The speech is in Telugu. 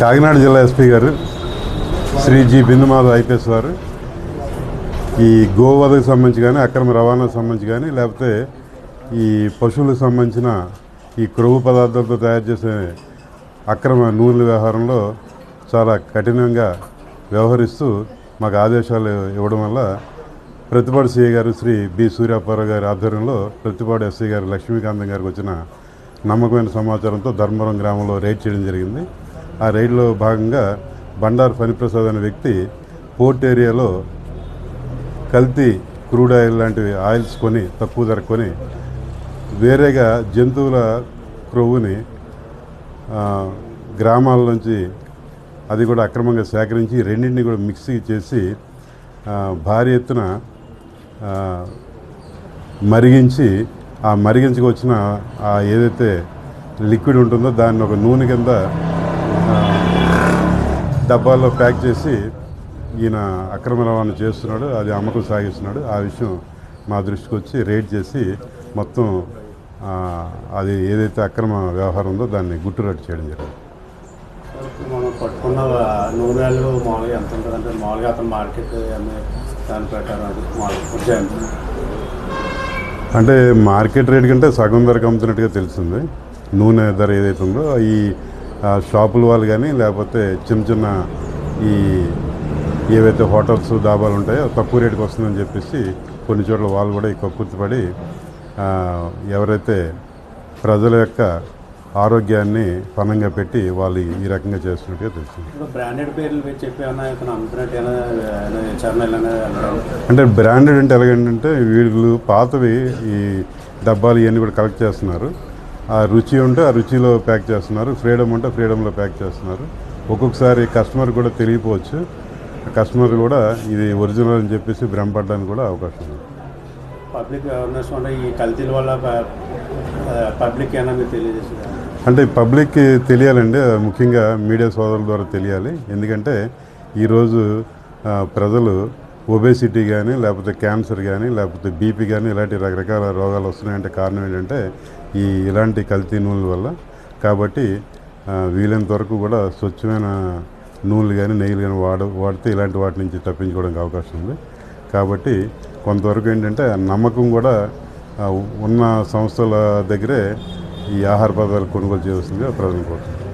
కాకినాడ జిల్లా ఎస్పీ గారు శ్రీ జి బిందుమాధవ్ ఐపీఎస్ వారు ఈ గోవధకు సంబంధించి కానీ అక్రమ రవాణాకు సంబంధించి కానీ లేకపోతే ఈ పశువులకు సంబంధించిన ఈ క్రొవ్వు పదార్థాలతో తయారు చేసే అక్రమ నూనెల వ్యవహారంలో చాలా కఠినంగా వ్యవహరిస్తూ మాకు ఆదేశాలు ఇవ్వడం వల్ల ప్రతిపాడు సిఐ గారు శ్రీ బి సూర్యాపారావు గారి ఆధ్వర్యంలో ప్రతిపాడు ఎస్ఐ గారు లక్ష్మీకాంతం గారికి వచ్చిన నమ్మకమైన సమాచారంతో ధర్మవరం గ్రామంలో రైడ్ చేయడం జరిగింది. ఆ రైడ్లో భాగంగా బండారు ఫణిప్రసాద్ అనే వ్యక్తి పోర్ట్ ఏరియాలో కల్తీ క్రూడ్ ఆయిల్ లాంటివి ఆయిల్స్ కొని తక్కువ ధర కొని వేరేగా జంతువుల క్రొవ్వుని గ్రామాల నుంచి అది కూడా అక్రమంగా సేకరించి రెండింటిని కూడా మిక్సీ చేసి భారీ ఎత్తున మరిగించి ఆ మరిగించుకు వచ్చిన ఆ ఏదైతే లిక్విడ్ ఉంటుందో దాన్ని ఒక నూనె కింద డబ్బాల్లో ప్యాక్ చేసి ఈయన అక్రమ రవాణా చేస్తున్నాడు అది అమ్మకం సాగిస్తున్నాడు. ఆ విషయం మా దృష్టికి వచ్చి రేడ్ చేసి మొత్తం అది ఏదైతే అక్రమ వ్యవహారం ఉందో దాన్ని గుట్టురట్టు చేయడం జరిగింది. మనం పట్టుకున్న నూనెలు మామూలుగా ఎంత ఉంటుందంటే మామూలుగా అతను మార్కెట్ అమ్మే దాని ప్రకారం అది మామూలుగా ఉజ్జాయింపు అంటే మార్కెట్ రేట్ కంటే సగం ధరకు అమ్ముతున్నట్టుగా తెలిసింది నూనె ధర ఏదైతే ఉందో ఈ షాపుల వాళ్ళు కానీ లేకపోతే చిన్న చిన్న ఈ ఏవైతే హోటల్స్ దాబాలు ఉంటాయో తక్కువ రేటుకి వస్తుందని చెప్పేసి కొన్ని చోట్ల వాళ్ళు కూడా ఈ కక్కుర్తిపడి ఆ, ఎవరైతే ప్రజల యొక్క ఆరోగ్యాన్ని పణంగా పెట్టి వాళ్ళు ఈ రకంగా చేస్తున్నట్టుగా ఇప్పుడు బ్రాండెడ్ పేర్లు చెప్పి అంటే బ్రాండెడ్ అంటే ఎలాగంటే వీళ్ళు పాతవి ఈ డబ్బాలు ఇవన్నీ కూడా కలెక్ట్ చేస్తున్నారు. ఆ రుచి ఉంటే ఆ రుచిలో ప్యాక్ చేస్తున్నారు. ఫ్రీడమ్ ఉంటే ఫ్రీడమ్లో ప్యాక్ చేస్తున్నారు. ఒక్కొక్కసారి కస్టమర్ కూడా తెలియపోవచ్చు. కస్టమర్ కూడా ఇది ఒరిజినల్ అని చెప్పేసి భ్రమపడడానికి కూడా అవకాశం ఉంది. పబ్లిక్ అవేర్నెస్ ఈ కల్తీల వల్ల పబ్లిక్ ఏమైనా మీరు తెలియజేసింది? అంటే పబ్లిక్ తెలియాలండి. ముఖ్యంగా మీడియా సోదరుల ద్వారా తెలియాలి. ఎందుకంటే ఈరోజు ప్రజలు ఒబేసిటీ కానీ లేకపోతే క్యాన్సర్ కానీ లేకపోతే బీపీ కానీ ఇలాంటి రకరకాల రోగాలు వస్తున్నాయంటే కారణం ఏంటంటే ఈ ఇలాంటి కల్తీ నూనెల వల్ల. కాబట్టి వీలైనంత వరకు కూడా స్వచ్ఛమైన నూనెలు కానీ నెయ్యిలు కానీ వాడ వాడితే ఇలాంటి వాటి నుంచి తప్పించుకోవడానికి అవకాశం ఉంది. కాబట్టి కొంతవరకు ఏంటంటే ఆ నమ్మకం కూడా ఉన్న సంస్థల దగ్గరే ఈ ఆహార పదార్థాలు కొనుగోలు చేయవలసిందిగా ప్రజలు కోరుతున్నారు